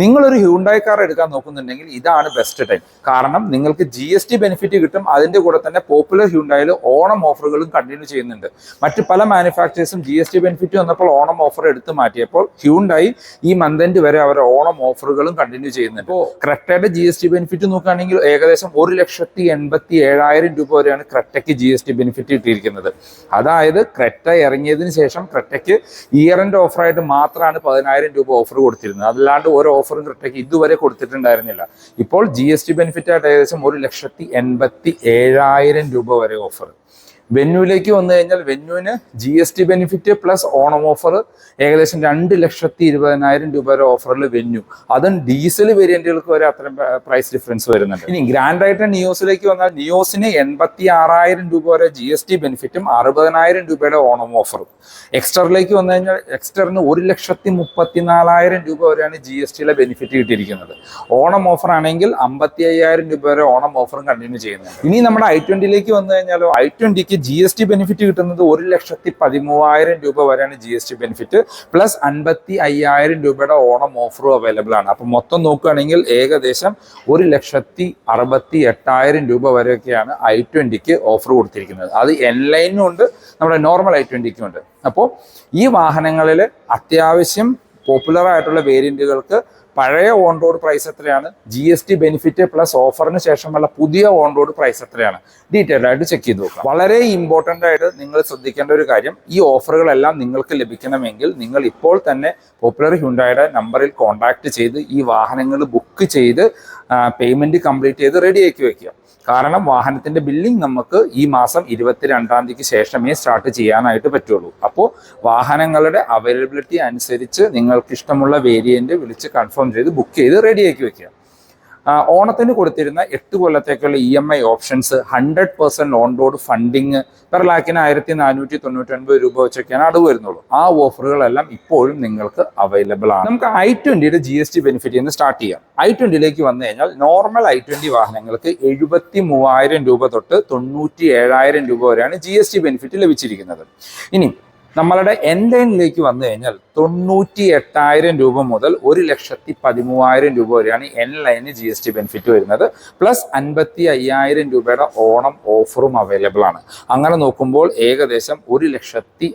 നിങ്ങളൊരു Hyundai car എടുക്കാൻ നോക്കുന്നുണ്ടെങ്കിൽ ഇതാണ് ബെസ്റ്റ് ടൈം കാരണം നിങ്ങൾക്ക് ജി എസ് ടി ബെനിഫിറ്റ് കിട്ടും. അതിന്റെ കൂടെ തന്നെ പോപ്പുലർ ഹ്യൂണ്ടായിൽ ഓണം ഓഫറുകളും കണ്ടിന്യൂ ചെയ്യുന്നുണ്ട്. മറ്റ് പല മാനുഫാക്ചേഴ്സും ജി എസ് ടി ബെനിഫിറ്റ് വന്നപ്പോൾ ഓണം ഓഫർ എടുത്ത് മാറ്റിയപ്പോൾ ഹ്യൂണ്ടായി ഈ മന്ത് എൻഡ് വരെ അവർ ഓണം ഓഫറുകളും കണ്ടിന്യൂ ചെയ്യുന്നുണ്ട്. ഇപ്പോൾ ക്രെറ്റയുടെ ജി എസ് ടി ബെനിഫിറ്റ് നോക്കുകയാണെങ്കിൽ ഏകദേശം ഒരു ലക്ഷത്തി എൺപത്തി ഏഴായിരം രൂപ വരെയാണ് ക്രെറ്റയ്ക്ക് ജി എസ് ടി ബെനിഫിറ്റ് കിട്ടിയിരിക്കുന്നത്. അതായത് ക്രെറ്റ ഇറങ്ങിയതിന് ശേഷം ക്രെറ്റയ്ക്ക് ഇയർ എൻഡ് ഓഫറായിട്ട് മാത്രമാണ് പതിനായിരം രൂപ ഓഫർ കൊടുത്തിരുന്നത്. അല്ലാണ്ട് ഒരു ഓഫറും ക്രെറ്റയ്ക്ക് ഇതുവരെ കൊടുത്തിട്ടുണ്ടായിരുന്നില്ല. ഇപ്പോൾ ജി എസ് ടി ബെനിഫിറ്റ് ആയിട്ട് ഏകദേശം ഒരു ലക്ഷത്തി എൺപത്തി ഏഴായിരം രൂപ വരെ ഓഫർ വെന്യൂലേക്ക് വന്നു കഴിഞ്ഞാൽ വെന്യൂവിന് G S T benefit plus Onam offer ഏകദേശം രണ്ട് ലക്ഷത്തി ഇരുപതിനായിരം രൂപ വരെ ഓഫറിൽ വെന്യൂ അതും ഡീസൽ വേരിയന്റുകൾക്ക് വരെ അത്രയും പ്രൈസ് ഡിഫറൻസ് വരുന്നുണ്ട്. ഇനി ഗ്രാൻഡ് ആയിട്ട് നിയോസിലേക്ക് വന്നാൽ നിയോസിന് എൺപത്തി ആറായിരം രൂപ വരെ ജി എസ് ടി ബെനിഫിറ്റും അറുപതിനായിരം രൂപയുടെ ഓണം ഓഫറും എക്സ്റ്ററിലേക്ക് വന്നു കഴിഞ്ഞാൽ എക്സ്റ്ററിന് ഒരു ലക്ഷത്തി മുപ്പത്തിനാലായിരം രൂപ വരെയാണ് ജി എസ് ടിയിലെ ബെനിഫിറ്റ് കിട്ടിയിരിക്കുന്നത്. ഓണം ഓഫർ ആണെങ്കിൽ അമ്പത്തി അയ്യായിരം രൂപ വരെ ഓണം ഓഫറും കണ്ടിന്യൂ ചെയ്യുന്നത് ഇനി നമ്മുടെ ഐ ട്വന്റിയിലേക്ക് വന്നു കഴിഞ്ഞാലോ ഐ ട്വന്റിക്ക് ജി എസ് ടി ബെനിഫിറ്റ് കിട്ടുന്നത് ഒരു ലക്ഷത്തി പതിമൂവായിരം രൂപ വരെയാണ് G S T benefit plus അൻപത്തി അയ്യായിരം രൂപയുടെ ഓണം ഓഫറും അവൈലബിൾ ആണ്. അപ്പം മൊത്തം നോക്കുകയാണെങ്കിൽ ഏകദേശം ഒരു ലക്ഷത്തി അറുപത്തി എട്ടായിരം രൂപ വരെയൊക്കെയാണ് ഐ ട്വന്റിക്ക് ഓഫർ കൊടുത്തിരിക്കുന്നത്. അത് എൻ ലൈനും ഉണ്ട് നമ്മുടെ നോർമൽ ഐ ട്വന്റിക്കും ഉണ്ട്. അപ്പോൾ ഈ വാഹനങ്ങളിൽ അത്യാവശ്യം പോപ്പുലർ ആയിട്ടുള്ള വേരിയന്റുകൾക്ക് പഴയ ഓൺ റോഡ് പ്രൈസ് എത്രയാണ്? G S T benefit plus ഓഫറിന് ശേഷമുള്ള പുതിയ ഓൺ റോഡ് പ്രൈസ് എത്രയാണ്? ഡീറ്റെയിൽ ആയിട്ട് ചെക്ക് ചെയ്ത് നോക്കാം. വളരെ ഇമ്പോർട്ടന്റ് ആയിട്ട് നിങ്ങൾ ശ്രദ്ധിക്കേണ്ട ഒരു കാര്യം ഈ ഓഫറുകളെല്ലാം നിങ്ങൾക്ക് ലഭിക്കണമെങ്കിൽ നിങ്ങൾ ഇപ്പോൾ തന്നെ പോപ്പുലർ ഹ്യുണ്ടായുടെ നമ്പറിൽ കോൺടാക്ട് ചെയ്ത് ഈ വാഹനങ്ങൾ ബുക്ക് ചെയ്ത് പേയ്മെന്റ് കംപ്ലീറ്റ് ചെയ്ത് റെഡി റെഡിയാക്കി വെക്കുക. കാരണം വാഹനത്തിന്റെ ബില്ലിംഗ് നമുക്ക് ഈ മാസം ഇരുപത്തിരണ്ടാം തീയതിക്ക് ശേഷമേ സ്റ്റാർട്ട് ചെയ്യാനായിട്ട് പറ്റുള്ളൂ. അപ്പോൾ വാഹനങ്ങളുടെ അവൈലബിലിറ്റി അനുസരിച്ച് നിങ്ങൾക്ക് ഇഷ്ടമുള്ള വേരിയന്റ് വിളിച്ച് കൺഫേം ചെയ്ത് ബുക്ക് ചെയ്ത് റെഡി റെഡിയാക്കി വെക്കുക. ഓണത്തിന് കൊടുത്തിരുന്ന എട്ട് കൊല്ലത്തേക്കുള്ള E M I options hundred percent on road funding per ലാക്കിന് ആയിരത്തി നാനൂറ്റി തൊണ്ണൂറ്റി ഒൻപത് രൂപ വെച്ചൊക്കെയാണ് അടവ് വരുന്നുള്ളൂ. ആ ഓഫറുകളെല്ലാം ഇപ്പോഴും നിങ്ങൾക്ക് അവൈലബിൾ ആണ്. നമുക്ക് ഐ ട്വന്റിയുടെ ജി എസ് ടി ബെനിഫിറ്റ് നിന്ന് സ്റ്റാർട്ട് ചെയ്യാം. ഐ ട്വന്റിയിലേക്ക് വന്നു കഴിഞ്ഞാൽ നോർമൽ ഐ ട്വന്റി വാഹനങ്ങൾക്ക് എഴുപത്തി മൂവായിരം രൂപ തൊട്ട് തൊണ്ണൂറ്റി ഏഴായിരം രൂപ വരെയാണ് ജി എസ് ടി ബെനിഫിറ്റ് ലഭിച്ചിരിക്കുന്നത്. ഇനി നമ്മളുടെ എൻ ലൈനിലേക്ക് വന്നു കഴിഞ്ഞാൽ തൊണ്ണൂറ്റി എട്ടായിരം രൂപ മുതൽ ഒരു ലക്ഷത്തി പതിമൂവായിരം രൂപ വരെയാണ് എൻ ലൈന് ജി എസ് ടി ബെനിഫിറ്റ് വരുന്നത്. പ്ലസ് അൻപത്തി അയ്യായിരം രൂപയുടെ ഓണം ഓഫറും അവൈലബിൾ ആണ്. അങ്ങനെ നോക്കുമ്പോൾ ഏകദേശം ഒരു ലക്ഷത്തി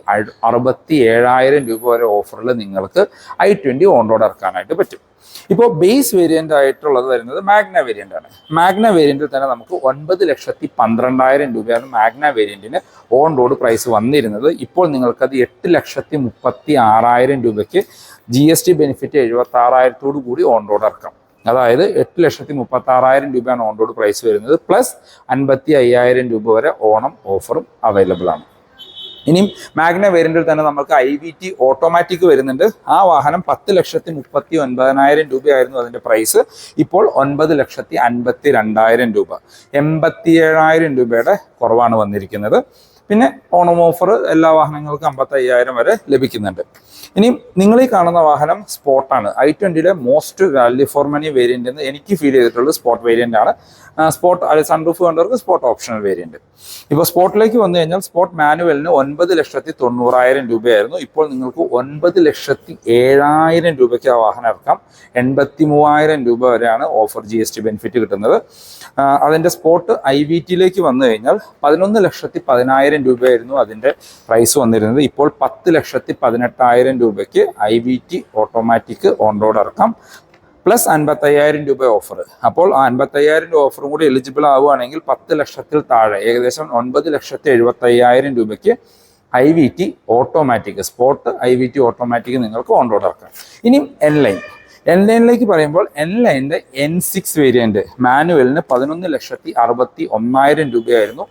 അറുപത്തി ഏഴായിരം രൂപ വരെ ഓഫറിൽ നിങ്ങൾക്ക് ഐ ട്വന്റി ഓൺ റോഡ് ഇറക്കാനായിട്ട് പറ്റും. ഇപ്പോൾ ബേസ് വേരിയന്റ് ആയിട്ടുള്ളത് വരുന്നത് മാഗ്ന വേരിയന്റ് ആണ്. മാഗ്ന വേരിയന്റിൽ തന്നെ നമുക്ക് ഒൻപത് ലക്ഷത്തി പന്ത്രണ്ടായിരം രൂപയാണ് മാഗ്ന വേരിയന്റിന് ഓൺ റോഡ് പ്രൈസ് വന്നിരുന്നത്. ഇപ്പോൾ നിങ്ങൾക്കത് എട്ട് ലക്ഷത്തി മുപ്പത്തി ആറായിരം രൂപയ്ക്ക് ജി എസ് ടി ബെനിഫിറ്റ് എഴുപത്തി ആറായിരത്തോടു കൂടി ഓൺ റോഡ് ഇറക്കാം. അതായത് എട്ട് ലക്ഷത്തി മുപ്പത്തി ആറായിരം രൂപയാണ് ഓൺ റോഡ് പ്രൈസ് വരുന്നത്. പ്ലസ് അൻപത്തി അയ്യായിരം രൂപ വരെ ഓണം ഓഫറും അവൈലബിൾ ആണ്. ഇനിയും മാഗ്ന വേരിയന്റിൽ തന്നെ നമുക്ക് ഐ വി ടി ഓട്ടോമാറ്റിക് വരുന്നുണ്ട്. ആ വാഹനം പത്ത് ലക്ഷത്തി മുപ്പത്തി ഒൻപതിനായിരം രൂപയായിരുന്നു അതിന്റെ പ്രൈസ് ഇപ്പോൾ ഒൻപത് ലക്ഷത്തി അൻപത്തി രണ്ടായിരം രൂപ. എൺപത്തി ഏഴായിരം രൂപയുടെ കുറവാണ് വന്നിരിക്കുന്നത്. പിന്നെ ഓണം ഓഫർ എല്ലാ വാഹനങ്ങൾക്കും അമ്പത്തി അയ്യായിരം വരെ ലഭിക്കുന്നുണ്ട്. ഇനി നിങ്ങൾ ഈ കാണുന്ന വാഹനം സ്പോട്ടാണ്. I ട്വന്റിയുടെ most value for money variant എന്ന് എനിക്ക് ഫീൽ ചെയ്തിട്ടുള്ള സ്പോട്ട് വേരിയന്റ് ആണ്. സ്പോർട്ട് സൺറൂഫ് വേണ്ടവർക്ക് സ്പോട്ട് ഓപ്ഷണൽ വേരിയന്റ് ഇപ്പോൾ സ്പോട്ടിലേക്ക് വന്നു കഴിഞ്ഞാൽ സ്പോട്ട് മാനുവലിന് ഒൻപത് ലക്ഷത്തി തൊണ്ണൂറായിരം രൂപയായിരുന്നു. ഇപ്പോൾ നിങ്ങൾക്ക് ഒൻപത് ലക്ഷത്തി ഏഴായിരം രൂപയ്ക്ക് ആ വാഹനം ഇറക്കാം. എൺപത്തി മൂവായിരം രൂപ വരെയാണ് offer G S T benefit കിട്ടുന്നത്. അതിന്റെ സ്പോട്ട് ഐ വി ടിയിലേക്ക് വന്നു കഴിഞ്ഞാൽ പതിനൊന്ന് ലക്ഷത്തി പതിനായിരം രൂപയായിരുന്നു അതിന്റെ പ്രൈസ് വന്നിരുന്നത്. ഇപ്പോൾ പത്ത് ലക്ഷത്തി പതിനെട്ടായിരം രൂപയ്ക്ക് I V T automatic on road ഇറക്കാം. പ്ലസ് അൻപത്തയ്യായിരം രൂപ ഓഫർ അപ്പോൾ ആ അൻപത്തയ്യായിരം രൂപ ഓഫറും കൂടി എലിജിബിൾ ആവുകയാണെങ്കിൽ പത്ത് ലക്ഷത്തിൽ താഴെ ഏകദേശം ഒൻപത് ലക്ഷത്തി എഴുപത്തയ്യായിരം രൂപയ്ക്ക് I V T automatic sportz I V T automatic നിങ്ങൾക്ക് ഓൺ റോഡ് ഇറക്കാം. ഇനിയും എൻ ലൈൻ എൻ ലൈനിലേക്ക് പറയുമ്പോൾ എൻ ലൈനിന്റെ എൻ സിക്സ് വേരിയന്റ് മാനുവലിന് പതിനൊന്ന് ലക്ഷത്തി അറുപത്തി ഒന്നായിരം രൂപയായിരുന്നു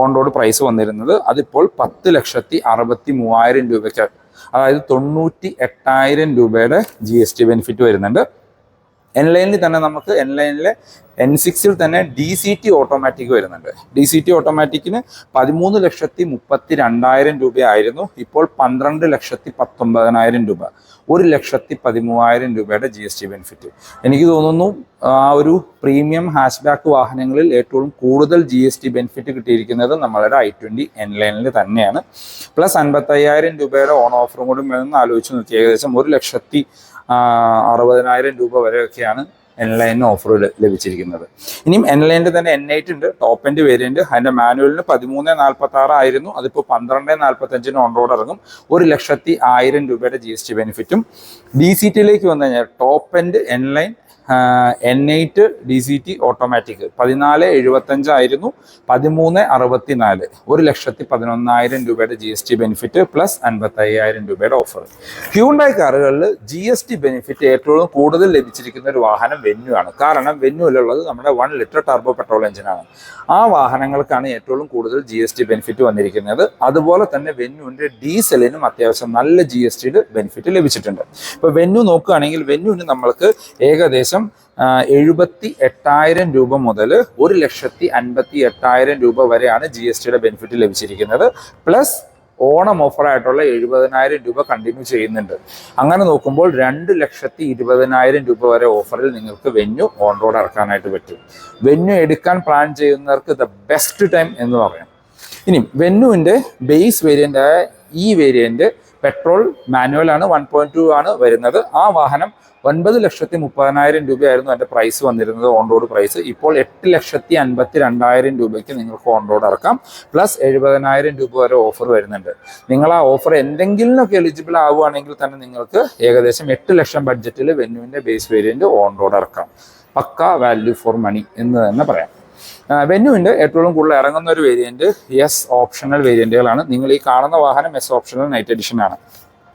ഓൺ റോഡ് പ്രൈസ് വന്നിരുന്നത്. അതിപ്പോൾ പത്ത് ലക്ഷത്തി അറുപത്തി മൂവായിരം രൂപയ്ക്ക് അതായത് തൊണ്ണൂറ്റി എട്ടായിരം രൂപയുടെ ജി എസ് ടി ബെനിഫിറ്റ് വരുന്നുണ്ട്. എൻ ലൈനിൽ തന്നെ നമുക്ക് എൻ ലൈനിലെ എൻ സിക്സിൽ തന്നെ ഡി സി ടി ഓട്ടോമാറ്റിക് വരുന്നുണ്ട്. ഡി സി ടി ഓട്ടോമാറ്റിക്കിന് പതിമൂന്ന് ലക്ഷത്തി മുപ്പത്തി രണ്ടായിരം രൂപയായിരുന്നു. ഇപ്പോൾ പന്ത്രണ്ട് ലക്ഷത്തി പത്തൊമ്പതിനായിരം രൂപ. ഒരു ലക്ഷത്തി പതിമൂവായിരം രൂപയുടെ ജി എസ് ടി ബെനിഫിറ്റ് എനിക്ക് തോന്നുന്നു ആ ഒരു പ്രീമിയം ഹാഷ്ബാക്ക് വാഹനങ്ങളിൽ ഏറ്റവും കൂടുതൽ ജി എസ് ടി ബെനിഫിറ്റ് കിട്ടിയിരിക്കുന്നത് നമ്മളുടെ ഐ ട്വന്റി എൻ ലൈനിൽ തന്നെയാണ്. പ്ലസ് അൻപത്തയ്യായിരം രൂപയുടെ ഓൺ ഓഫറും കൂടി വേണമെന്ന് ആലോചിച്ച് നോക്കി ഏകദേശം ഒരു ലക്ഷത്തി അറുപതിനായിരം രൂപ വരെയൊക്കെയാണ് എൻലൈനിന് ഓഫർ ലഭിച്ചിരിക്കുന്നത്. ഇനിയും എൻലൈനിന്റെ തന്നെ എൻ എയ്റ്റ് ഉണ്ട്. ടോപ്പ് എൻഡ് വേരിയന്റ് അതിന്റെ മാനുവലിന് പതിമൂന്ന് നാൽപ്പത്തി ആറ് ആയിരുന്നു. അതിപ്പോൾ പന്ത്രണ്ട് നാൽപ്പത്തഞ്ചിന് ഓൺ റോഡ് ഇറങ്ങും. ഒരു ലക്ഷത്തി ആയിരം രൂപയുടെ ജി എസ് ടി ബെനിഫിറ്റും ഡി സി ടിയിലേക്ക് വന്നു കഴിഞ്ഞാൽ top end N Line N eight D C T automatic പതിനാല് എഴുപത്തഞ്ചായിരുന്നു പതിമൂന്ന് അറുപത്തിനാല്. ഒരു ലക്ഷത്തി പതിനൊന്നായിരം രൂപയുടെ G S T benefit plus അൻപത്തി അയ്യായിരം രൂപയുടെ ഓഫർ ഹ്യൂണ്ടായി കാറുകളിൽ ജി എസ് ടി ബെനിഫിറ്റ് ഏറ്റവും കൂടുതൽ ലഭിച്ചിരിക്കുന്ന ഒരു വാഹനം വെന്യു ആണ്. കാരണം വെന്യുവിലുള്ളത് നമ്മുടെ വൺ ലിറ്റർ ടർബോ പെട്രോൾ എഞ്ചിനാണ് ആ വാഹനങ്ങൾക്കാണ് ഏറ്റവും കൂടുതൽ ജി എസ് ടി ബെനിഫിറ്റ് വന്നിരിക്കുന്നത്. അതുപോലെ തന്നെ വെന്യുവിന്റെ ഡീസലിനും അത്യാവശ്യം നല്ല ജി എസ് ടിയുടെ ബെനിഫിറ്റ് ലഭിച്ചിട്ടുണ്ട്. ഇപ്പോൾ വെന്യു നോക്കുകയാണെങ്കിൽ വെന്യുവിന് നമ്മൾക്ക് ഏകദേശം എഴുപത്തി എട്ടായിരം രൂപ മുതൽ ഒരു ലക്ഷത്തി അൻപത്തി എട്ടായിരം രൂപ വരെയാണ് ജി എസ് ടിയുടെ ബെനിഫിറ്റ് ലഭിച്ചിരിക്കുന്നത്. പ്ലസ് ഓണം ഓഫറായിട്ടുള്ള എഴുപതിനായിരം രൂപ കണ്ടിന്യൂ ചെയ്യുന്നുണ്ട്. അങ്ങനെ നോക്കുമ്പോൾ രണ്ട് ലക്ഷത്തി ഇരുപതിനായിരം രൂപ വരെ ഓഫറിൽ നിങ്ങൾക്ക് വെന്യു ഓൺ റോഡ് ഇറക്കാനായിട്ട് പറ്റും. വെന്യു എടുക്കാൻ പ്ലാൻ ചെയ്യുന്നവർക്ക് ദ ബെസ്റ്റ് ടൈം എന്ന് പറയാം. ഇനി വെന്യുവിന്റെ ബേസ് വേരിയന്റായ ഈ വേരിയന്റ് പെട്രോൾ മാനുവൽ ആണ് വൺ പോയിന്റ് ടു ആണ് വരുന്നത്. ആ വാഹനം ഒൻപത് ലക്ഷത്തി മുപ്പതിനായിരം രൂപയായിരുന്നു അതിന്റെ പ്രൈസ് വന്നിരുന്നത് ഓൺ റോഡ് പ്രൈസ് ഇപ്പോൾ എട്ട് ലക്ഷത്തി അൻപത്തി രണ്ടായിരം രൂപയ്ക്ക് നിങ്ങൾക്ക് ഓൺ റോഡ് ഇറക്കാം. പ്ലസ് എഴുപതിനായിരം രൂപ വരെ ഓഫർ വരുന്നുണ്ട്. നിങ്ങൾ ആ ഓഫർ എന്തെങ്കിലുമൊക്കെ എലിജിബിൾ ആവുകയാണെങ്കിൽ തന്നെ നിങ്ങൾക്ക് ഏകദേശം എട്ട് ലക്ഷം ബഡ്ജറ്റിൽ വെന്നുവിന്റെ ബേസ് വേരിയന്റ് ഓൺ റോഡ് ഇറക്കാം. പക്ക വാല്യൂ ഫോർ മണി എന്ന് തന്നെ പറയാം. വെന്യുവിന്റെ ഏറ്റവും കൂടുതൽ ഇറങ്ങുന്ന ഒരു വേരിയന്റ് എസ് ഓപ്ഷണൽ വേരിയന്റുകളാണ് നിങ്ങൾ ഈ കാണുന്ന വാഹനം എസ് ഓപ്ഷണൽ നൈറ്റ് എഡിഷൻ ആണ്.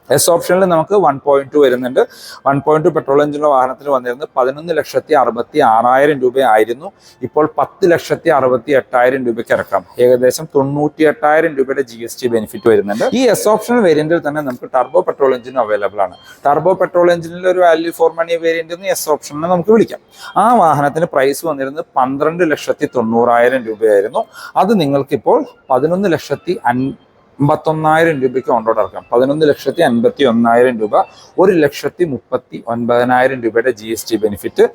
എസ് ഓപ്ഷനിൽ നമുക്ക് വൺ പോയിന്റ് ടു വരുന്നുണ്ട്. വൺ പോയിന്റ് ടു പെട്രോൾ എഞ്ചിനുള്ള വാഹനത്തിന് വന്നിരുന്നത് പതിനൊന്ന് ലക്ഷത്തി അറുപത്തി ആറായിരം രൂപയായിരുന്നു. ഇപ്പോൾ പത്ത് ലക്ഷത്തി അറുപത്തി എട്ടായിരം രൂപയ്ക്ക് ഇറക്കാം. ഏകദേശം തൊണ്ണൂറ്റി എട്ടായിരം രൂപയുടെ ജി എസ് ടി ബെനിഫിറ്റ് വരുന്നുണ്ട്. ഈ എസ് ഓപ്ഷൻ വേരിയന്റിൽ തന്നെ നമുക്ക് ടർബോ പെട്രോൾ എഞ്ചിനും അവൈലബിൾ ആണ്. ടർബോ പെട്രോൾ എഞ്ചിനിലെ ഒരു value for money variant S ഓപ്ഷനെ നമുക്ക് വിളിക്കാം. ആ വാഹനത്തിന് പ്രൈസ് വന്നിരുന്നത് പന്ത്രണ്ട് ലക്ഷത്തി തൊണ്ണൂറായിരം രൂപയായിരുന്നു. അത് നിങ്ങൾക്കിപ്പോൾ പതിനൊന്ന് ലക്ഷത്തി അൻ അമ്പത്തൊന്നായിരം രൂപയ്ക്ക് ഓൺറോഡ് ഇറക്കാം. പതിനൊന്ന് ലക്ഷത്തി അൻപത്തി ഒന്നായിരം രൂപ ഒരു ലക്ഷത്തി മുപ്പത്തി ഒൻപതിനായിരം രൂപയുടെ G S T benefit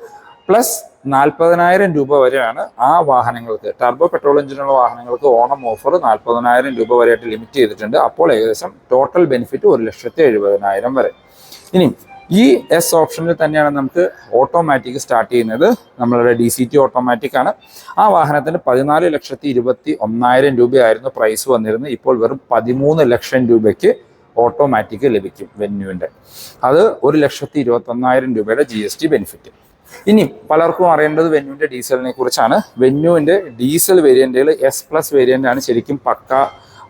plus നാൽപ്പതിനായിരം രൂപ വരെയാണ് ആ വാഹനങ്ങൾക്ക് ടർബോ പെട്രോൾ എഞ്ചിനുള്ള വാഹനങ്ങൾക്ക് ഓണം ഓഫർ നാൽപ്പതിനായിരം രൂപ വരെയായിട്ട് ലിമിറ്റ് ചെയ്തിട്ടുണ്ട്. അപ്പോൾ ഏകദേശം ടോട്ടൽ ബെനിഫിറ്റ് ഒരു ലക്ഷത്തി എഴുപതിനായിരം വരെ. ഇനി ഈ എസ് ഓപ്ഷനിൽ തന്നെയാണ് നമുക്ക് ഓട്ടോമാറ്റിക് സ്റ്റാർട്ട് ചെയ്യുന്നത്. നമ്മളുടെ ഡി സി ടി ഓട്ടോമാറ്റിക് ആണ്. ആ വാഹനത്തിന് പതിനാല് ലക്ഷത്തി ഇരുപത്തി ഒന്നായിരം രൂപയായിരുന്നു പ്രൈസ് വന്നിരുന്നത്. ഇപ്പോൾ വെറും പതിമൂന്ന് ലക്ഷം രൂപയ്ക്ക് ഓട്ടോമാറ്റിക് ലഭിക്കും വെന്യൂവിന്റെ അത് ഒരു ലക്ഷത്തി ഇരുപത്തി ഒന്നായിരം രൂപയുടെ ജി എസ് ടി ബെനിഫിറ്റ് ഇനി പലർക്കും അറിയേണ്ടത് വെന്യൂവിന്റെ ഡീസലിനെ കുറിച്ചാണ്. വെന്യൂവിന്റെ ഡീസൽ വേരിയന്റുകൾ എസ് പ്ലസ് വേരിയന്റ് ആണ് ശരിക്കും പക്ക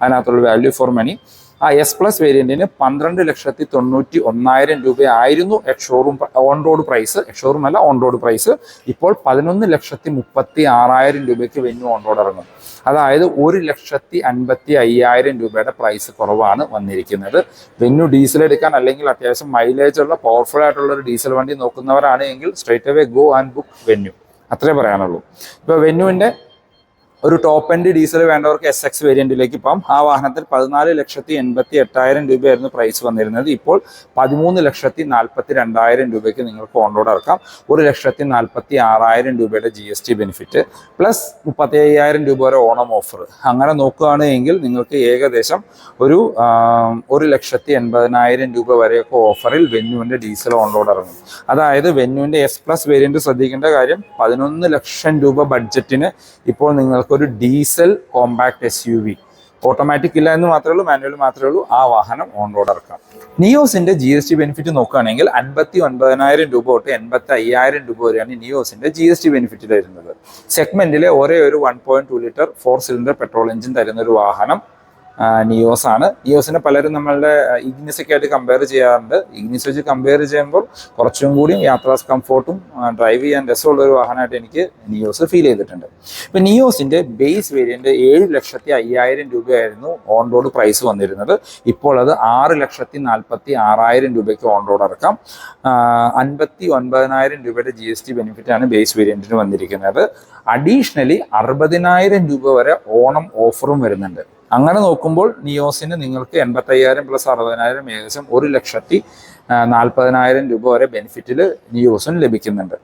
അതിനകത്തുള്ള വാല്യൂ ഫോർ മണി ആ എസ് പ്ലസ് വേരിയന്റിന് പന്ത്രണ്ട് ലക്ഷത്തി തൊണ്ണൂറ്റി ഒന്നായിരം രൂപയായിരുന്നു ex showroom on road price ex showroom അല്ല ഓൺ റോഡ് പ്രൈസ് ഇപ്പോൾ പതിനൊന്ന് ലക്ഷത്തി മുപ്പത്തി ആറായിരം രൂപയ്ക്ക് വെന്യു ഓൺ റോഡ് ഇറങ്ങും. അതായത് ഒരു ലക്ഷത്തി അൻപത്തി അയ്യായിരം രൂപയുടെ പ്രൈസ് കുറവാണ് വന്നിരിക്കുന്നത്. വെന്യു ഡീസൽ എടുക്കാൻ അല്ലെങ്കിൽ അത്യാവശ്യം മൈലേജ് ഉള്ള പവർഫുൾ ആയിട്ടുള്ള ഒരു ഡീസൽ വണ്ടി നോക്കുന്നവരാണെങ്കിൽ straight away go and book Venue അത്രേ പറയാനുള്ളൂ. ഇപ്പോൾ വെന്യുവിന്റെ ഒരു ടോപ്പ് എൻഡ് ഡീസൽ വേണ്ടവർക്ക് എസ് എക്സ് വേരിയന്റിലേക്ക് പോകാം. ആ വാഹനത്തിൽ പതിനാല് ലക്ഷത്തി എൺപത്തി എട്ടായിരം രൂപയായിരുന്നു പ്രൈസ് വന്നിരുന്നത്. ഇപ്പോൾ പതിമൂന്ന് ലക്ഷത്തി നാൽപ്പത്തി രണ്ടായിരം രൂപയ്ക്ക് നിങ്ങൾക്ക് ഓൺ ഇറക്കാം. ഒരു ലക്ഷത്തി നാൽപ്പത്തി ആറായിരം രൂപയുടെ G S T benefit plus മുപ്പത്തി അയ്യായിരം രൂപ വരെ ഓണം ഓഫർ അങ്ങനെ നോക്കുകയാണെങ്കിൽ നിങ്ങൾക്ക് ഏകദേശം ഒരു ഒരു ലക്ഷത്തി എൺപതിനായിരം രൂപ വരെയൊക്കെ ഓഫറിൽ വെന്യുവിന്റെ ഡീസൽ ഓൺ ഇറങ്ങും. അതായത് വെന്യുവിന്റെ എസ് പ്ലസ് വേരിയന്റ് ശ്രദ്ധിക്കേണ്ട കാര്യം പതിനൊന്ന് ലക്ഷം രൂപ ബഡ്ജറ്റിന് ഇപ്പോൾ നിങ്ങൾക്കൊരു diesel compact S U V automatic ഇല്ല എന്ന് മാത്രമേ ഉള്ളൂ മാനുവൽ മാത്രമേ ഉള്ളൂ. ആ വാഹനം ഓൺ റോഡ് ഇറക്കാം. നിയോസിന്റെ ജി എസ് ടി ബെനിഫിറ്റ് നോക്കുകയാണെങ്കിൽ അൻപത്തി ഒൻപതിനായിരം രൂപ തൊട്ട് എൺപത്തി അയ്യായിരം രൂപ വരെയാണ് നിയോസിന്റെ ജി എസ് ടി ബെനിഫിറ്റ് തരുന്നത് സെഗ്മെന്റിലെ ഒരേ ഒരു one point two litre four cylinder petrol engine തരുന്ന ഒരു വാഹനം നിയോസ് ആണ്. നിയോസിനെ പലരും നമ്മളുടെ ഇഗ്നിസ് ഒക്കെ ആയിട്ട് കമ്പയർ ചെയ്യാറുണ്ട്. ഇഗ്നിസ് വെച്ച് കമ്പയർ ചെയ്യുമ്പോൾ കുറച്ചും കൂടി യാത്രാ കംഫോർട്ടും ഡ്രൈവ് ചെയ്യാൻ രസമുള്ള ഒരു വാഹനമായിട്ട് എനിക്ക് നിയോസ് ഫീൽ ചെയ്തിട്ടുണ്ട്. ഇപ്പം നിയോസിന്റെ ബേസ് വേരിയന്റ് ഏഴ് ലക്ഷത്തി അയ്യായിരം രൂപയായിരുന്നു ഓൺ റോഡ് പ്രൈസ് വന്നിരുന്നത്. ഇപ്പോൾ അത് ആറ് ലക്ഷത്തി നാൽപ്പത്തി ആറായിരം രൂപയ്ക്ക് ഓൺ റോഡ് ഇറക്കാം. അൻപത്തി ഒൻപതിനായിരം രൂപയുടെ ജി എസ് ടി ബെനിഫിറ്റ് ആണ് ബേസ് വേരിയന്റിന് വന്നിരിക്കുന്നത്. അഡീഷണലി അറുപതിനായിരം രൂപ വരെ ഓണം ഓഫറും വരുന്നുണ്ട്. അങ്ങനെ നോക്കുമ്പോൾ നിയോസിന് നിങ്ങൾക്ക് എൺപത്തയ്യായിരം പ്ലസ് അറുപതിനായിരം ഏകദേശം ഒരു ലക്ഷത്തി നാൽപ്പതിനായിരം രൂപ വരെ ബെനിഫിറ്റിൽ നിയോസിന് ലഭിക്കുന്നുണ്ട്.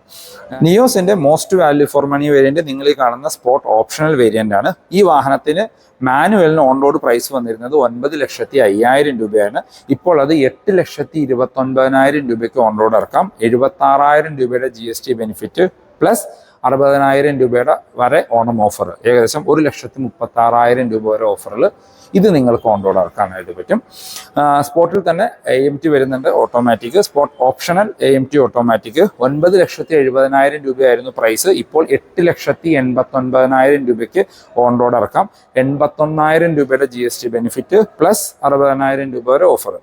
നിയോസിന്റെ most value for money variant നിങ്ങൾ ഈ കാണുന്ന സ്പോട്ട് ഓപ്ഷണൽ വേരിയന്റ് ആണ്. ഈ വാഹനത്തിന് മാനുവലിന് ഓൺ റോഡ് പ്രൈസ് വന്നിരുന്നത് ഒൻപത് ലക്ഷത്തി അയ്യായിരം രൂപയാണ്. ഇപ്പോൾ അത് എട്ട് ലക്ഷത്തി ഇരുപത്തി ഒൻപതിനായിരം രൂപയ്ക്ക് ഓൺ റോഡ് ഇറക്കാം. എഴുപത്തി ആറായിരം രൂപയുടെ G S T benefit plus അറുപതിനായിരം രൂപയുടെ വരെ ഓണം ഓഫർ ഏകദേശം ഒരു ലക്ഷത്തി മുപ്പത്തി ആറായിരം രൂപ വരെ ഓഫറിൽ ഇത് നിങ്ങൾക്ക് ഓൺറോഡ് ഇറക്കാനായിട്ട് പറ്റും. സ്പോട്ടിൽ തന്നെ എ എം ടി വരുന്നുണ്ട് automatic spot optional A M T automatic ഒൻപത് ലക്ഷത്തി എഴുപതിനായിരം രൂപയായിരുന്നു പ്രൈസ് ഇപ്പോൾ എട്ട് ലക്ഷത്തി എൺപത്തി ഒൻപതിനായിരം രൂപയ്ക്ക് ഓൺറോഡ് ഇറക്കാം. എൺപത്തൊന്നായിരം രൂപയുടെ G S T benefit plus അറുപതിനായിരം രൂപ വരെ ഓഫർ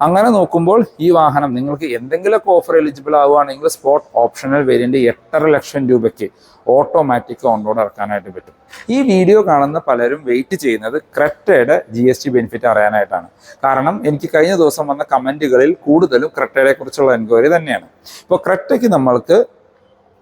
അങ്ങനെ നോക്കുമ്പോൾ ഈ വാഹനം നിങ്ങൾക്ക് എന്തെങ്കിലുമൊക്കെ ഓഫർ എലിജിബിൾ ആവുകയാണെങ്കിൽ സ്പോട്ട് ഓപ്ഷണൽ വേരിയന്റ് എട്ടര ലക്ഷം രൂപയ്ക്ക് ഓട്ടോമാറ്റിക് ഓൺലോഡ് ഇറക്കാനായിട്ട് പറ്റും. ഈ വീഡിയോ കാണുന്ന പലരും വെയിറ്റ് ചെയ്യുന്നത് ക്രെറ്റയുടെ ജി എസ് ടി ബെനിഫിറ്റ് അറിയാനായിട്ടാണ്. കാരണം എനിക്ക് കഴിഞ്ഞ ദിവസം വന്ന കമന്റുകളിൽ കൂടുതലും ക്രെറ്റയെ കുറിച്ചുള്ള എൻക്വയറി തന്നെയാണ്. ഇപ്പോൾ ക്രെറ്റയ്ക്ക് നമ്മൾക്ക്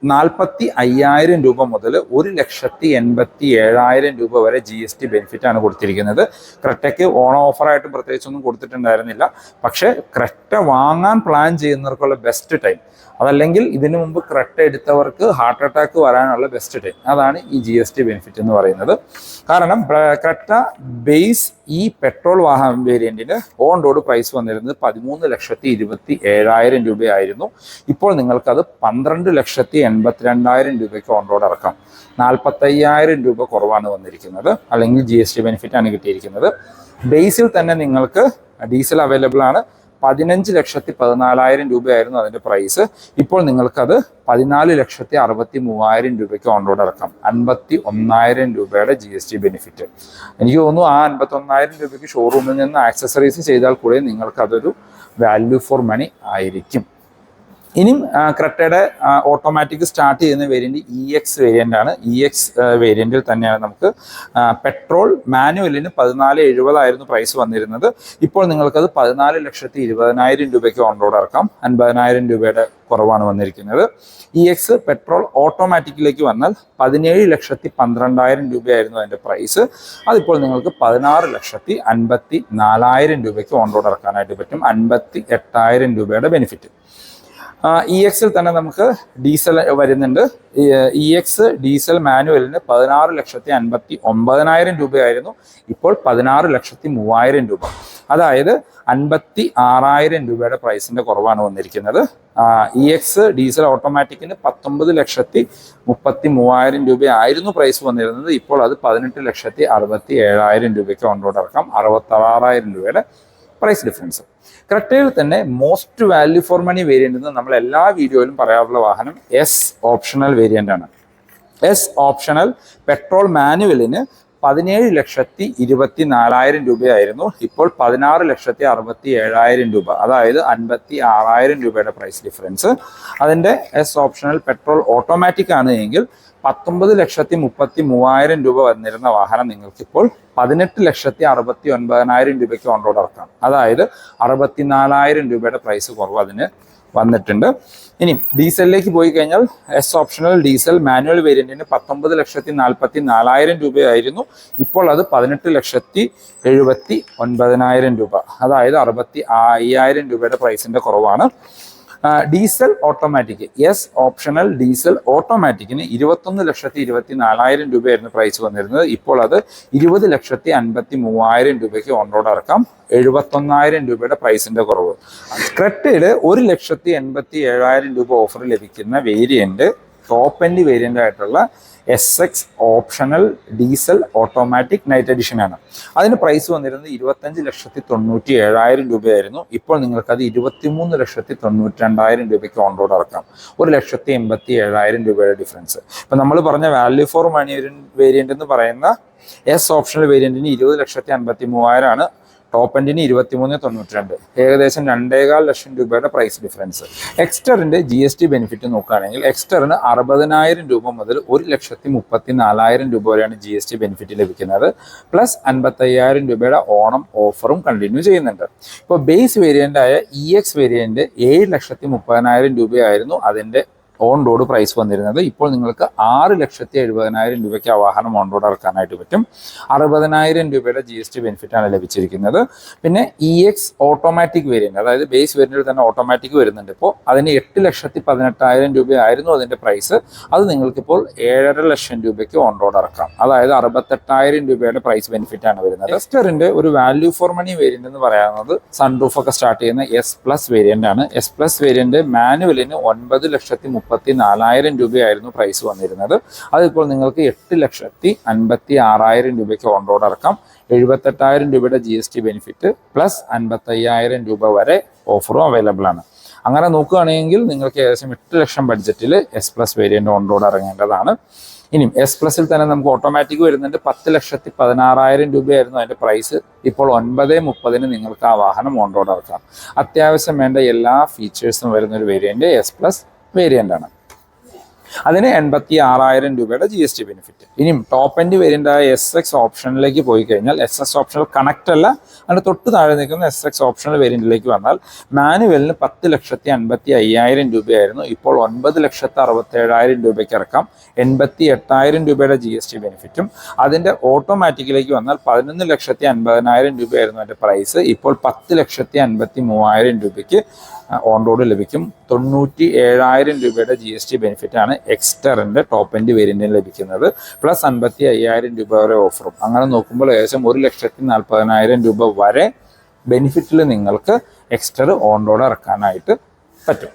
നാൽപ്പത്തി അയ്യായിരം രൂപ മുതൽ ഒരു ലക്ഷത്തി എൺപത്തി ഏഴായിരം രൂപ വരെ ജി എസ് ടി ബെനിഫിറ്റ് ആണ് കൊടുത്തിരിക്കുന്നത്. ക്രെറ്റയ്ക്ക് ഓണം ഓഫറായിട്ട് പ്രത്യേകിച്ചൊന്നും കൊടുത്തിട്ടുണ്ടായിരുന്നില്ല. പക്ഷേ ക്രെറ്റ വാങ്ങാൻ പ്ലാൻ ചെയ്യുന്നവർക്കുള്ള ബെസ്റ്റ് ടൈം അതല്ലെങ്കിൽ ഇതിനു മുമ്പ് ക്രെറ്റ എടുത്തവർക്ക് ഹാർട്ട് അറ്റാക്ക് വരാനുള്ള ബെസ്റ്റ് ടൈം അതാണ് ഈ ജി എസ് ടി ബെനിഫിറ്റ് എന്ന് പറയുന്നത്. കാരണം ക്രട്ട ബേസ് ഈ പെട്രോൾ വാഹന വേരിയന്റിന് ഓൺ റോഡ് പ്രൈസ് വന്നിരുന്നത് പതിമൂന്ന് ലക്ഷത്തി ഇരുപത്തി ഏഴായിരം രൂപയായിരുന്നു. ഇപ്പോൾ നിങ്ങൾക്കത് പന്ത്രണ്ട് ലക്ഷത്തി എൺപത്തിരണ്ടായിരം രൂപയ്ക്ക് ഓൺ റോഡ് ഇറക്കാം. നാൽപ്പത്തയ്യായിരം രൂപ കുറവാണ് വന്നിരിക്കുന്നത്. അല്ലെങ്കിൽ ജി എസ് ടി ബെനിഫിറ്റ് ആണ് കിട്ടിയിരിക്കുന്നത്. ബേസിൽ തന്നെ നിങ്ങൾക്ക് ഡീസൽ അവൈലബിൾ ആണ്. പതിനഞ്ച് ലക്ഷത്തി പതിനാലായിരം രൂപയായിരുന്നു അതിന്റെ പ്രൈസ് ഇപ്പോൾ നിങ്ങൾക്കത് പതിനാല് ലക്ഷത്തി അറുപത്തി മൂവായിരം രൂപയ്ക്ക് ഓൺറോഡ് ഇറക്കാം. അൻപത്തി ഒന്നായിരം രൂപയുടെ ജി എസ് ടി ബെനിഫിറ്റ് എനിക്ക് തോന്നുന്നു ആ അൻപത്തി ഒന്നായിരം രൂപയ്ക്ക് ഷോറൂമിൽ നിന്ന് ആക്സസറീസ് ചെയ്താൽ കൂടെ നിങ്ങൾക്കതൊരു വാല്യൂ ഫോർ മണി ആയിരിക്കും. ഇനിയും ക്രെറ്റയുടെ ഓട്ടോമാറ്റിക് സ്റ്റാർട്ട് ചെയ്യുന്ന വേരിയന്റ് ഇ എക്സ് വേരിയന്റ് ആണ്. ഇ എക്സ് വേരിയന്റിൽ തന്നെയാണ് നമുക്ക് പെട്രോൾ മാനുവലിന് പതിനാല് എഴുപതായിരുന്നു പ്രൈസ് വന്നിരുന്നത്. ഇപ്പോൾ നിങ്ങൾക്കത് പതിനാല് ലക്ഷത്തി ഇരുപതിനായിരം രൂപയ്ക്ക് ഓൺ റോഡ് ഇറക്കാം. അൻപതിനായിരം രൂപയുടെ കുറവാണ് വന്നിരിക്കുന്നത്. ഇ എക്സ് പെട്രോൾ ഓട്ടോമാറ്റിക്കിലേക്ക് വന്നാൽ പതിനേഴ് ലക്ഷത്തി പന്ത്രണ്ടായിരം രൂപയായിരുന്നു അതിന്റെ പ്രൈസ് അതിപ്പോൾ നിങ്ങൾക്ക് പതിനാറ് ലക്ഷത്തി അൻപത്തി നാലായിരം രൂപയ്ക്ക് ഓൺ റോഡ് ഇറക്കാനായിട്ട് പറ്റും. അൻപത്തി എട്ടായിരം രൂപയുടെ ബെനിഫിറ്റ് ഇ എക്സിൽ തന്നെ നമുക്ക് ഡീസൽ വരുന്നുണ്ട്. ഇ എക്സ് ഡീസൽ മാനുവലിന് പതിനാറ് ലക്ഷത്തി അൻപത്തി ഒമ്പതിനായിരം രൂപയായിരുന്നു. ഇപ്പോൾ പതിനാറ് ലക്ഷത്തി മൂവായിരം രൂപ. അതായത് അൻപത്തി ആറായിരം രൂപയുടെ പ്രൈസിന്റെ കുറവാണ് വന്നിരിക്കുന്നത്. ഇ എക്സ് ഡീസൽ ഓട്ടോമാറ്റിക്കിന് പത്തൊമ്പത് ലക്ഷത്തി മുപ്പത്തി മൂവായിരം രൂപയായിരുന്നു പ്രൈസ് വന്നിരുന്നത്. ഇപ്പോൾ അത് പതിനെട്ട് ലക്ഷത്തി അറുപത്തി ഏഴായിരം രൂപയ്ക്ക് ഓൺറോഡ് ഇറക്കാം. അറുപത്തി ആറായിരം രൂപയുടെ പ്രൈസ് ഡിഫറൻസ്. ക്രെറ്റയിൽ തന്നെ most value for money variant എന്ന് നമ്മൾ എല്ലാ വീഡിയോയിലും പറയാറുള്ള വാഹനം എസ് ഓപ്ഷണൽ വേരിയന്റ് ആണ്. എസ് ഓപ്ഷണൽ പെട്രോൾ മാനുവലിന് പതിനേഴ് ലക്ഷത്തി ഇരുപത്തി നാലായിരം രൂപയായിരുന്നു. ഇപ്പോൾ പതിനാറ് ലക്ഷത്തി അറുപത്തി ഏഴായിരം രൂപ. അതായത് അൻപത്തി ആറായിരം രൂപയുടെ പ്രൈസ് ഡിഫറൻസ് അതിന്റെ എസ് ഓപ്ഷണൽ പെട്രോൾ ഓട്ടോമാറ്റിക് ആണ് എങ്കിൽ പത്തൊമ്പത് ലക്ഷത്തി മുപ്പത്തി മൂവായിരം രൂപ വന്നിരുന്ന വാഹനം നിങ്ങൾക്കിപ്പോൾ പതിനെട്ട് ലക്ഷത്തി അറുപത്തി ഒൻപതിനായിരം രൂപയ്ക്ക് ഓൺ റോഡ് ഇറക്കാം. അതായത് അറുപത്തിനാലായിരം രൂപയുടെ പ്രൈസ് കുറവ് അതിന് വന്നിട്ടുണ്ട്. ഇനി ഡീസലിലേക്ക് പോയി കഴിഞ്ഞാൽ എസ് ഓപ്ഷണൽ ഡീസൽ മാനുവൽ വേരിയന്റിന് പത്തൊമ്പത് ലക്ഷത്തി നാൽപ്പത്തി നാലായിരം രൂപയായിരുന്നു. ഇപ്പോൾ അത് പതിനെട്ട് ലക്ഷത്തി എഴുപത്തി ഒൻപതിനായിരം രൂപ. അതായത് അറുപത്തി അയ്യായിരം രൂപയുടെ പ്രൈസിന്റെ കുറവാണ്. Diesel automatic. S optional diesel ഓട്ടോമാറ്റിക്കിന് ഇരുപത്തൊന്ന് ലക്ഷത്തി ഇരുപത്തി നാലായിരം രൂപയായിരുന്നു പ്രൈസ് വന്നിരുന്നത്. ഇപ്പോൾ അത് ഇരുപത് ലക്ഷത്തി അൻപത്തി മൂവായിരം രൂപയ്ക്ക് ഓൺ റോഡ് ഇറക്കാം. എഴുപത്തൊന്നായിരം രൂപയുടെ പ്രൈസിന്റെ കുറവ്. ക്രെറ്റയിൽ ഒരു ലക്ഷത്തി എൺപത്തി ഏഴായിരം രൂപ ഓഫർ ലഭിക്കുന്ന വേരിയന്റ് ടോപ്പ് എൻഡ് വേരിയന്റ് ആയിട്ടുള്ള S X optional diesel automatic knight edition ആണ്. അതിന് പ്രൈസ് വന്നിരുന്നത് ഇരുപത്തഞ്ച് ലക്ഷത്തി തൊണ്ണൂറ്റി ഏഴായിരം രൂപയായിരുന്നു. ഇപ്പോൾ നിങ്ങൾക്ക് അത് ഇരുപത്തിമൂന്ന് ലക്ഷത്തി തൊണ്ണൂറ്റി രണ്ടായിരം രൂപയ്ക്ക് ഓൺ റോഡ് ഇറക്കാം. ഒരു ലക്ഷത്തി എൺപത്തി ഏഴായിരം രൂപയുടെ ഡിഫറൻസ് ഇപ്പം നമ്മൾ പറഞ്ഞ വാല്യൂ ഫോർ മണി വേരിയന്റ് എന്ന് പറയുന്ന എസ് ഓപ്ഷണൽ വേരിയന്റിന് ഇരുപത് ലക്ഷത്തി അൻപത്തി മൂവായിരം ആണ്. ടോപ്പ് എൻഡിന് ഇരുപത്തിമൂന്ന് തൊണ്ണൂറ്റി രണ്ട് ഏകദേശം രണ്ടേകാൽ ലക്ഷം രൂപയുടെ പ്രൈസ് ഡിഫറൻസ് എക്സ്റ്ററിന്റെ ജി എസ് ടി ബെനിഫിറ്റ് നോക്കുകയാണെങ്കിൽ എക്സ്റ്ററിന് അറുപതിനായിരം രൂപ മുതൽ ഒരു ലക്ഷത്തി മുപ്പത്തി നാലായിരം രൂപ വരെയാണ് ജി എസ് ടി ബെനിഫിറ്റ് ലഭിക്കുന്നത്. പ്ലസ് അൻപത്തയ്യായിരം രൂപയുടെ ഓണം ഓഫറും കണ്ടിന്യൂ ചെയ്യുന്നുണ്ട്. ഇപ്പോൾ ബേസ് വേരിയന്റായ ഇ എക്സ് വേരിയന്റ് ഏഴ് ലക്ഷത്തി മുപ്പതിനായിരം രൂപയായിരുന്നു അതിന്റെ ഓൺ റോഡ് പ്രൈസ് വന്നിരുന്നത് ഇപ്പോൾ നിങ്ങൾക്ക് ആറ് ലക്ഷത്തി എഴുപതിനായിരം രൂപയ്ക്ക് ആ വാഹനം ഓൺ റോഡ് ഇറക്കാനായിട്ട് പറ്റും. അറുപതിനായിരം രൂപയുടെ ജി എസ് ടി ബെനിഫിറ്റാണ് ലഭിച്ചിരിക്കുന്നത്. പിന്നെ ഇ എക്സ് ഓട്ടോമാറ്റിക് വേരിയന്റ് അതായത് ബേസ് വേരിയന്റിൽ തന്നെ ഓട്ടോമാറ്റിക് വരുന്നുണ്ട്. ഇപ്പോൾ അതിന് എട്ട് ലക്ഷത്തി പതിനെട്ടായിരം രൂപയായിരുന്നു അതിന്റെ പ്രൈസ് അത് നിങ്ങൾക്കിപ്പോൾ ഏഴര ലക്ഷം രൂപയ്ക്ക് ഓൺ റോഡ് ഇറക്കാം. അതായത് അറുപത്തെട്ടായിരം രൂപയുടെ പ്രൈസ് ബെനിഫിറ്റാണ് വരുന്നത്. എസ്റ്ററിന്റെ ഒരു വാല്യൂ ഫോർ മണി വേരിയന്റ് എന്ന് പറയുന്നത് സൺറൂഫ് ഒക്കെ സ്റ്റാർട്ട് ചെയ്യുന്ന എസ് പ്ലസ് വേരിയന്റ് ആണ്. എസ് പ്ലസ് വേരിയന്റ് മാനുവലിന് ഒൻപത് ലക്ഷത്തി മുപ്പത്തി നാലായിരം രൂപയായിരുന്നു പ്രൈസ് വന്നിരുന്നത്. അതിപ്പോൾ നിങ്ങൾക്ക് എട്ട് ലക്ഷത്തി അൻപത്തി ആറായിരം രൂപയ്ക്ക് ഓൺ റോഡ് ഇറക്കാം. എഴുപത്തെട്ടായിരം രൂപയുടെ G S T benefit plus അൻപത്തയ്യായിരം രൂപ വരെ ഓഫറും അവൈലബിൾ ആണ്. അങ്ങനെ നോക്കുകയാണെങ്കിൽ നിങ്ങൾക്ക് ഏകദേശം എട്ട് ലക്ഷം ബഡ്ജറ്റിൽ S plus variant on road ഇറങ്ങേണ്ടതാണ്. ഇനിയും എസ് പ്ലസിൽ തന്നെ നമുക്ക് ഓട്ടോമാറ്റിക് വരുന്നുണ്ട്. പത്ത് ലക്ഷത്തി പതിനാറായിരം രൂപയായിരുന്നു അതിന്റെ പ്രൈസ് ഇപ്പോൾ ഒൻപത് മുപ്പതിന് നിങ്ങൾക്ക് ആ വാഹനം ഓൺ റോഡ് ഇറക്കാം. അത്യാവശ്യം വേണ്ട എല്ലാ ഫീച്ചേഴ്സും വരുന്ന ഒരു വേരിയന്റ് എസ് പ്ലസ് വേരിയന്റ് ആണ് അതിന് എൺപത്തി ആറായിരം രൂപയുടെ ജി എസ് ടി ബെനിഫിറ്റ് ഇനിയും ടോപ്പ് എൻഡ് വേരിയന്റ് ആയ എസ് എക്സ് ഓപ്ഷനിലേക്ക് പോയി കഴിഞ്ഞാൽ എസ് എക്സ് ഓപ്ഷനിൽ കണക്ട് അല്ല അതിന് തൊട്ട് താഴെ നിൽക്കുന്ന എസ് എക്സ് ഓപ്ഷണൽ വേരിയന്റിലേക്ക് വന്നാൽ മാനുവലിന് പത്ത് ലക്ഷത്തി അൻപത്തി അയ്യായിരം രൂപയായിരുന്നു. ഇപ്പോൾ ഒൻപത് ലക്ഷത്തി അറുപത്തേഴായിരം രൂപയ്ക്ക് ഇറക്കാം. എൺപത്തി എട്ടായിരം രൂപയുടെ ജി എസ് ടി ബെനിഫിറ്റും അതിന്റെ ഓട്ടോമാറ്റിക്കിലേക്ക് വന്നാൽ പതിനൊന്ന് ലക്ഷത്തി അൻപതിനായിരം രൂപയായിരുന്നു അതിന്റെ പ്രൈസ് ഇപ്പോൾ പത്ത് ലക്ഷത്തി അൻപത്തി മൂവായിരം രൂപയ്ക്ക് ഓൺ റോഡ് ലഭിക്കും. തൊണ്ണൂറ്റി ഏഴായിരം രൂപയുടെ ജി എസ് ടി ബെനിഫിറ്റാണ് എക്സ്റ്ററിന്റെ ടോപ്പ് എൻഡ് വേരിയന്റിന് ലഭിക്കുന്നത്. പ്ലസ് അൻപത്തി അയ്യായിരം രൂപ വരെ ഓഫറും അങ്ങനെ നോക്കുമ്പോൾ ഏകദേശം ഒരു ലക്ഷത്തി നാൽപ്പതിനായിരം രൂപ വരെ ബെനിഫിറ്റിൽ നിങ്ങൾക്ക് എക്സ്റ്റർ ഓൺ റോഡ് ഇറക്കാനായിട്ട് പറ്റും.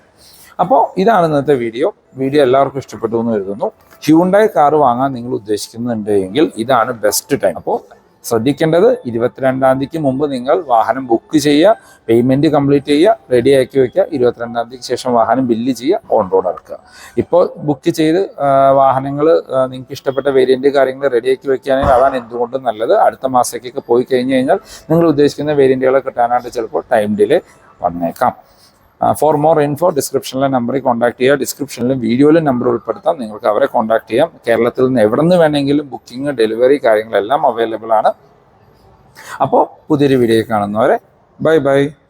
അപ്പോൾ ഇതാണ് ഇന്നത്തെ വീഡിയോ വീഡിയോ എല്ലാവർക്കും ഇഷ്ടപ്പെട്ടു എന്ന് കരുതുന്നു. ഹ്യൂണ്ടായി കാർ വാങ്ങാൻ നിങ്ങൾ ഉദ്ദേശിക്കുന്നുണ്ടെങ്കിൽ ഇതാണ് ബെസ്റ്റ് ടൈം അപ്പോൾ ശ്രദ്ധിക്കേണ്ടത് ഇരുപത്തിരണ്ടാം തീയതിക്ക് മുമ്പ് നിങ്ങൾ വാഹനം ബുക്ക് ചെയ്യുക പേയ്മെന്റ് കംപ്ലീറ്റ് ചെയ്യുക റെഡി ആക്കി വെക്കുക ഇരുപത്തിരണ്ടാം തീയതിക്ക് ശേഷം വാഹനം ബില്ല് ചെയ്യുക ഓൺ റോഡ് ഇറക്കുക ഇപ്പോൾ ബുക്ക് ചെയ്ത് വാഹനങ്ങൾ നിങ്ങൾക്ക് ഇഷ്ടപ്പെട്ട വേരിയന്റ് കാര്യങ്ങൾ റെഡി ആക്കി വെക്കുകയാണെങ്കിൽ അതാണ് എന്തുകൊണ്ടും നല്ലത്. അടുത്ത മാസത്തേക്കൊക്കെ പോയി കഴിഞ്ഞ് കഴിഞ്ഞാൽ നിങ്ങൾ ഉദ്ദേശിക്കുന്ന വേരിയന്റുകളെ കിട്ടാനായിട്ട് ചിലപ്പോൾ ടൈം ഡിലേ വന്നേക്കാം. ഫോർ മോർ ഇൻഫോ ഡിസ്ക്രിപ്ഷനിലെ നമ്പറിൽ കോൺടാക്ട് ചെയ്യുക. ഡിസ്ക്രിപ്ഷനിലും വീഡിയോയിലും നമ്പർ ഉൾപ്പെടുത്താം. നിങ്ങൾക്ക് അവരെ കോൺടാക്ട് ചെയ്യാം. കേരളത്തിൽ നിന്ന് എവിടെ നിന്ന് വേണമെങ്കിലും ബുക്കിംഗ് ഡെലിവറി കാര്യങ്ങളെല്ലാം അവൈലബിൾ ആണ്. അപ്പോൾ പുതിയൊരു വീഡിയോ കാണുന്നവരെ ബൈ ബൈ